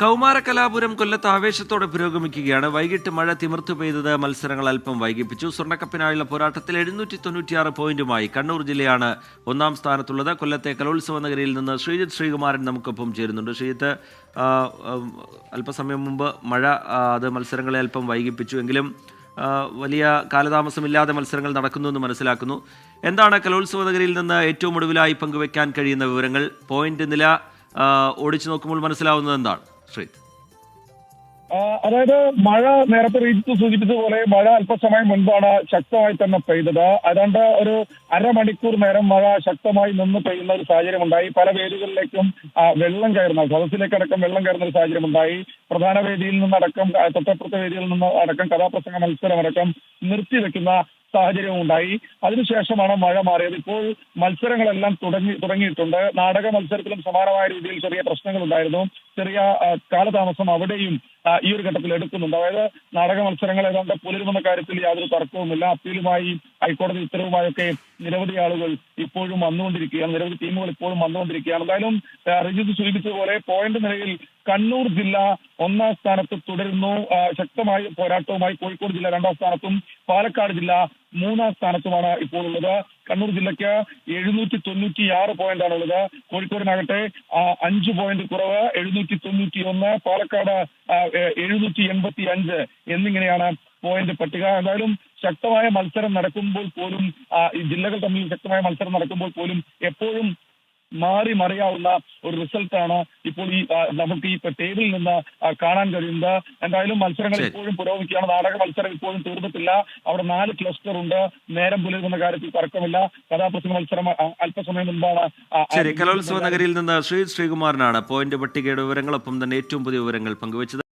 കൗമാരകലാപുരം കൊല്ലത്ത് ആവേശത്തോടെ പുരോഗമിക്കുകയാണ്. വൈകിട്ട് മഴ തിമിർത്തു പെയ്തത് മത്സരങ്ങൾ അല്പം വൈകിപ്പിച്ചു. സ്വർണക്കപ്പിനായുള്ള പോരാട്ടത്തിൽ എഴുന്നൂറ്റി തൊണ്ണൂറ്റിയാറ് പോയിന്റുമായി കണ്ണൂർ ജില്ലയാണ് ഒന്നാം സ്ഥാനത്തുള്ളത്. കൊല്ലത്തെ കലോത്സവ നഗരിയിൽ നിന്ന് ശ്രീജിത്ത് ശ്രീകുമാരൻ നമുക്കൊപ്പം ചേരുന്നുണ്ട്. ശ്രീജിത്ത് അല്പസമയം മുമ്പ് മഴ അത് മത്സരങ്ങളെ അല്പം വൈകിപ്പിച്ചു എങ്കിലും വലിയ കാലതാമസമില്ലാതെ മത്സരങ്ങൾ നടക്കുന്നു എന്ന് മനസ്സിലാക്കുന്നു. എന്താണ് കലോത്സവ നഗരിയിൽ നിന്ന് ഏറ്റവും ഒടുവിലായി പങ്കുവെക്കാൻ കഴിയുന്ന വിവരങ്ങൾ? പോയിന്റ് നില ഓടിച്ചു നോക്കുമ്പോൾ മനസ്സിലാവുന്നത് എന്താണ്? ശ്രീ അതായത് മഴ നേരത്തെ റീജിത്ത് സൂചിപ്പിച്ചതുപോലെ മഴ അല്പസമയം മുൻപാണ് ശക്തമായി തന്നെ പെയ്തത്. ഏതാണ്ട് ഒരു അരമണിക്കൂർ നേരം മഴ ശക്തമായി നിന്ന് പെയ്യുന്ന ഒരു സാഹചര്യം ഉണ്ടായി പല വേദികളിലേക്കും വെള്ളം കയറുന്ന സദസ്സിലേക്കടക്കം വെള്ളം കയറുന്ന ഒരു സാഹചര്യം ഉണ്ടായി പ്രധാന വേദിയിൽ നിന്നടക്കം തൊട്ടപ്പുറത്തെ വേദിയിൽ നിന്ന് അടക്കം കഥാപ്രസംഗ മത്സരമടക്കം നിർത്തിവെക്കുന്ന സാഹചര്യവും ഉണ്ടായി. അതിനുശേഷമാണ് മഴ മാറിയത്. ഇപ്പോൾ മത്സരങ്ങളെല്ലാം തുടങ്ങി തുടങ്ങിയിട്ടുണ്ട്. നാടക മത്സരത്തിലും സമാനമായ രീതിയിൽ ചെറിയ പ്രശ്നങ്ങൾ ഉണ്ടായിരുന്നു ചെറിയ കാലതാമസം അവിടെയും ഈ ഒരു ഘട്ടത്തിൽ എടുക്കുന്നുണ്ട്. അതായത് നാടക മത്സരങ്ങൾ ഏതാണ്ട് പുലരുമെന്ന കാര്യത്തിൽ യാതൊരു തർക്കവുമില്ല. അപ്പീലുമായി ഹൈക്കോടതി ഉത്തരവുമായൊക്കെ നിരവധി ആളുകൾ ഇപ്പോഴും വന്നുകൊണ്ടിരിക്കുകയാണ്. നിരവധി ടീമുകൾ ഇപ്പോഴും വന്നുകൊണ്ടിരിക്കുകയാണ്. എന്തായാലും റിജിത് സൂചിപ്പിച്ചതുപോലെ പോയിന്റ് നിലയിൽ കണ്ണൂർ ജില്ല ഒന്നാം സ്ഥാനത്ത് തുടരുന്നു. ശക്തമായ പോരാട്ടവുമായി കോഴിക്കോട് ജില്ല രണ്ടാം സ്ഥാനത്തും പാലക്കാട് ജില്ല മൂന്നാം സ്ഥാനത്തുമാണ് ഇപ്പോൾ ഉള്ളത് കണ്ണൂർ ജില്ലയ്ക്ക് എഴുന്നൂറ്റി തൊണ്ണൂറ്റി ആറ് പോയിന്റാണ് ഉള്ളത് കോഴിക്കോടിനാകട്ടെ അഞ്ച് പോയിന്റ് കുറവ് എഴുന്നൂറ്റി തൊണ്ണൂറ്റി ഒന്ന് പാലക്കാട് എഴുന്നൂറ്റി എൺപത്തി അഞ്ച് എന്നിങ്ങനെയാണ് പോയിന്റ് പട്ടിക. എന്തായാലും ശക്തമായ മത്സരം നടക്കുമ്പോൾ പോലും ജില്ലകൾ തമ്മിൽ ശക്തമായ മത്സരം നടക്കുമ്പോൾ പോലും എപ്പോഴും മാറി മറിയാവുന്ന ഒരു റിസൾട്ടാണ് ഇപ്പോൾ ഈ നമുക്ക് ഈ ടേബിളിൽ നിന്ന് കാണാൻ കഴിയുന്നത്. എന്തായാലും മത്സരങ്ങൾ ഇപ്പോഴും പുരോഗമിക്കുകയാണ്. നാടക മത്സരം ഇപ്പോഴും തീർന്നിട്ടില്ല. അവിടെ നാല് ക്ലസ്റ്റർ ഉണ്ട്. നേരം പുലരുന്ന കാര്യത്തിൽ തർക്കമില്ല. കഥാപ്രസംഗ മത്സരം അല്പസമയം മുൻപാണ് ശരി കലോത്സവ നഗരിയിൽ നിന്ന് ശ്രീ ശ്രീകുമാറിനാണ് പോയിന്റ് പട്ടികയുടെ വിവരങ്ങളൊപ്പം തന്നെ ഏറ്റവും പുതിയ വിവരങ്ങൾ പങ്കുവച്ചത്.